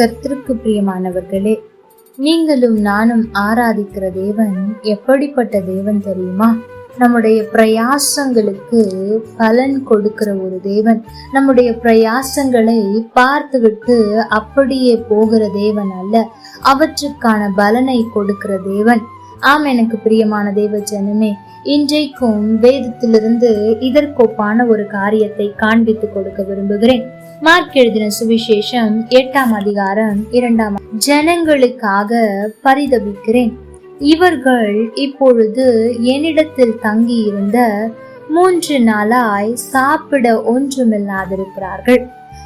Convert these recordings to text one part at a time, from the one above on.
கர்த்தருக்கு பிரியமானவர்களே நீங்களும் நானும் ஆராதிக்கிற தேவன் எப்படிப்பட்ட தேவன் தெரியுமா? நம்முடைய பிரயாசங்களுக்கு பலன் கொடுக்கிற ஒரு தேவன். நம்முடைய பிரயாசங்களை பார்த்துவிட்டு அப்படியே போகிற தேவன் அல்ல. அவற்றுக்கான பலனை கொடுக்கிற தேவன். ஆம் எனக்கு பிரியமான தேவ ஜனமே இன்றைக்கும் வேதத்திலிருந்து இதற்கொப்பான ஒரு காரியத்தை காண்பித்து கொடுக்க விரும்புகிறேன். மார்க் எழுதின சுவிசேஷம் எட்டாம் அதிகாரம் இரண்டாம் ஜனங்களுக்காக பரிதபிக்கிறேன். இவர்கள் இப்பொழுது என்னிடத்தில் தங்கி இருந்த மூன்று நாளாய் சாப்பிட ஒன்றுமில்லாதிருக்கிறார்கள்.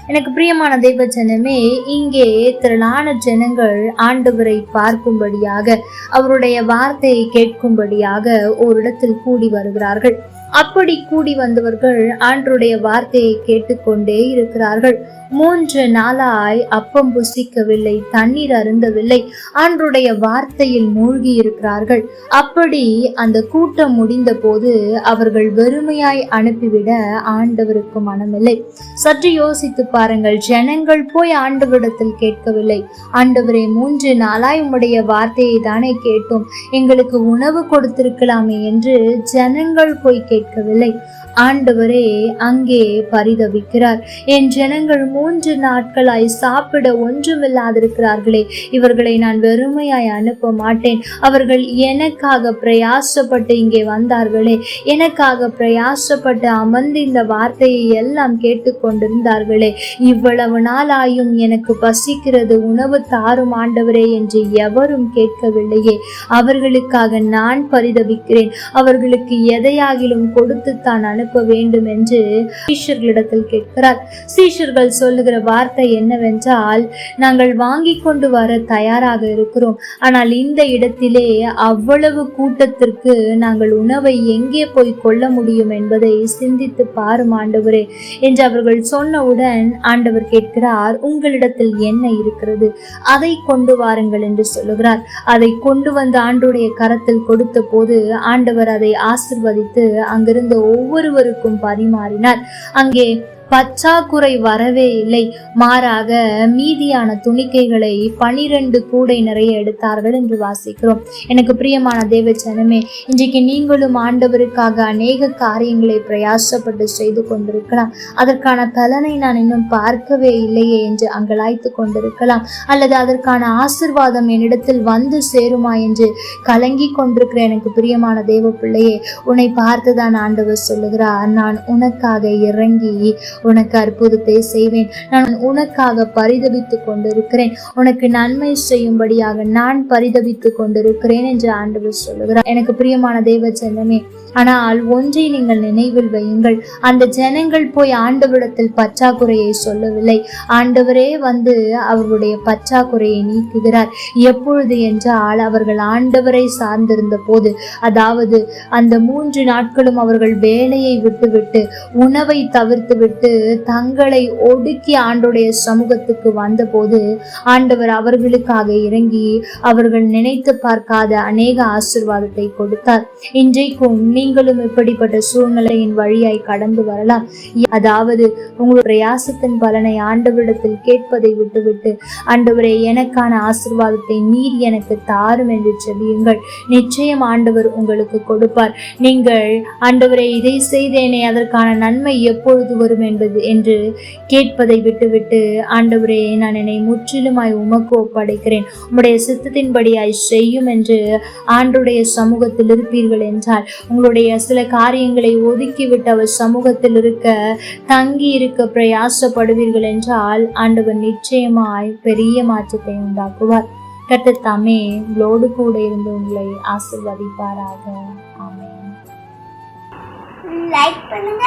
எனக்கு பிரியமான தெய்வ ஜனமே இங்கே திரளான ஜனங்கள் ஆண்டவரை பார்க்கும்படியாக அவருடைய வார்த்தையை கேட்கும்படியாக ஓரிடத்தில் கூடி வருகிறார்கள். அப்படி கூடி வந்தவர்கள் ஆண்டருடைய வார்த்தையை கேட்டுக்கொண்டே இருக்கிறார்கள். மூன்று நாளாய் அப்பம் புசிக்கவில்லை தண்ணீர் அருந்தவில்லை. ஆண்டருடைய வார்த்தையில் மூழ்கி இருக்கிறார்கள். அப்படி அந்த கூட்டம் முடிந்த போது அவர்கள் வெறுமையாய் அனுப்பிவிட ஆண்டவருக்கு மனமில்லை. சற்று யோசித்து பாருங்கள் ஜனங்கள் போய் ஆண்டவரிடத்தில் கேட்கவில்லை. ஆண்டவரே மூன்று நாளாய் உம்முடைய வார்த்தையை தானே கேட்டோம். எங்களுக்கு உணவு கொடுத்திருக்கலாமே என்று ஜனங்கள் போய் கேட்கவில்லை ஆண்டவரே அங்கே பரிதவிக்கிறார். என் ஜனங்கள் மூன்று நாட்களாய் சாப்பிட ஒன்றுமில்லாதிருக்கிறார்களே. இவர்களை நான் வெறுமையாய் அனுப்ப மாட்டேன். அவர்கள் எனக்காக பிரயாசப்பட்டு இங்கே வந்தார்களே. எனக்காக பிரயாசப்பட்டு அமர்ந்து இந்த வார்த்தையை எல்லாம் கேட்டுக்கொண்டிருந்தார்களே. இவ்வளவு நாளாயும் எனக்கு பசிக்கிறது உணவு தாரும் ஆண்டவரே என்று எவரும் கேட்கவில்லையே. அவர்களுக்காக நான் பரிதவிக்கிறேன். அவர்களுக்கு எதையாகிலும் கொடுத்து தான் அனுப்ப வேண்டும் என்று சீஷர்களிடத்தில் கேட்கிறார். சீஷர்கள் சொல்லுகிற வார்த்தை என்னவென்றால் நாங்கள் வாங்கி கொண்டு வர தயாராக இருக்கிறோம். ஆனால் இந்த இடத்திலே அவ்வளவு கூட்டத்திற்கு நாங்கள் உணவை எங்கே போய் கொள்ள முடியும் என்பதை சிந்தித்து பாரும் ஆண்டவரே என்று அவர்கள் சொன்னவுடன் ஆண்டவர் கேட்கிறார் உங்களிடத்தில் என்ன இருக்கிறது? அதை கொண்டு வாருங்கள் என்று சொல்லுகிறார். அதை கொண்டு வந்து ஆண்டுடைய கரத்தில் கொடுத்த போது ஆண்டவர் அதை ஆசிர்வதித்து அங்கிருந்த ஒவ்வொரு ஒவ்வொருவருக்கும் பரிமாறினார். அங்கே பச்சாக்குறை வரவே இல்லை. மாறாக மீதியான துணிக்கைகளை பனிரெண்டு கூடை நிறைய எடுத்தார்கள் என்று வாசிக்கிறோம். எனக்கு பிரியமான தேவ இன்றைக்கு நீங்களும் ஆண்டவருக்காக அநேக காரியங்களை பிரயாசப்பட்டு செய்து கொண்டிருக்கலாம். அதற்கான பலனை நான் இன்னும் பார்க்கவே இல்லையே என்று அங்கலாய்த்து கொண்டிருக்கலாம். அல்லது அதற்கான ஆசிர்வாதம் என்னிடத்தில் வந்து சேருமா என்று கலங்கி கொண்டிருக்கிற எனக்கு பிரியமான தேவ பிள்ளையே உன்னை பார்த்துதான் ஆண்டவர் சொல்லுகிறார். நான் உனக்காக இறங்கி உனக்கு அற்புதத்தை செய்வேன். நான் உனக்காக பரிதபித்து கொண்டிருக்கிறேன். உனக்கு நன்மை செய்யும்படியாக நான் பரிதபித்து கொண்டிருக்கிறேன் என்று ஆண்டவர் சொல்லுகிறார். எனக்கு பிரியமான தேவ ஜனமே ஆனால் ஒன்றை நீங்கள் நினைவில் வையுங்கள். அந்த ஜனங்கள் போய் ஆண்டவரிடத்தில் பற்றாக்குறையை சொல்லவில்லை. ஆண்டவரே வந்து அவர்களுடைய பற்றாக்குறையை நீக்குகிறார். எப்பொழுது என்றால் அவர்கள் ஆண்டவரை சார்ந்திருந்த போது அதாவது அந்த மூன்று நாட்களும் அவர்கள் வேலையை விட்டுவிட்டு உணவை தவிர்த்து விட்டு தங்களை ஒடுக்கி ஆண்டுடைய சமூகத்துக்கு வந்தபோது ஆண்டவர் அவர்களுக்காக இறங்கி அவர்கள் நினைத்து பார்க்காத அநேக ஆசிர்வாதத்தை கொடுத்தார். இன்றைக்கும் நீங்களும் இப்படிப்பட்ட சூழ்நிலையின் வழியாய் கடந்து வரலாம். அதாவது உங்களுடைய பிரயாசத்தின் பலனை ஆண்டவரிடத்தில் கேட்பதை விட்டுவிட்டு ஆண்டவரே எனக்கான ஆசிர்வாதத்தை நீர் எனக்கு தாரும் என்று செபியுங்கள் நிச்சயம் ஆண்டவர் உங்களுக்கு கொடுப்பார். நீங்கள் ஆண்டவரை இதை செய்தேனே அதற்கான நன்மை எப்பொழுது வரும் என்பது என்று கேட்பதை விட்டுவிட்டு ஆண்டவரே நான் என்னை முற்றிலுமாய் உமக்கு ஒப்படைக்கிறேன். உம்முடைய சித்தத்தின்படியாய் செய்யும் என்று ஆண்டுடைய சமூகத்தில் இருப்பீர்கள் என்றால் உங்களுடைய சில காரியங்களை ஒதுக்கிவிட்டு அவர் சமூகத்தில் இருக்க தங்கி இருக்க பிரயாசப்படுவீர்கள் என்றால் ஆண்டவர் நிச்சயமாய் பெரிய மாற்றத்தை உண்டாக்குவார். கர்த்தர் தாமே உங்களோடு கூட இருந்து உங்களை ஆசிர்வதிப்பாராக. ஆமே லைக் பண்ணுங்க.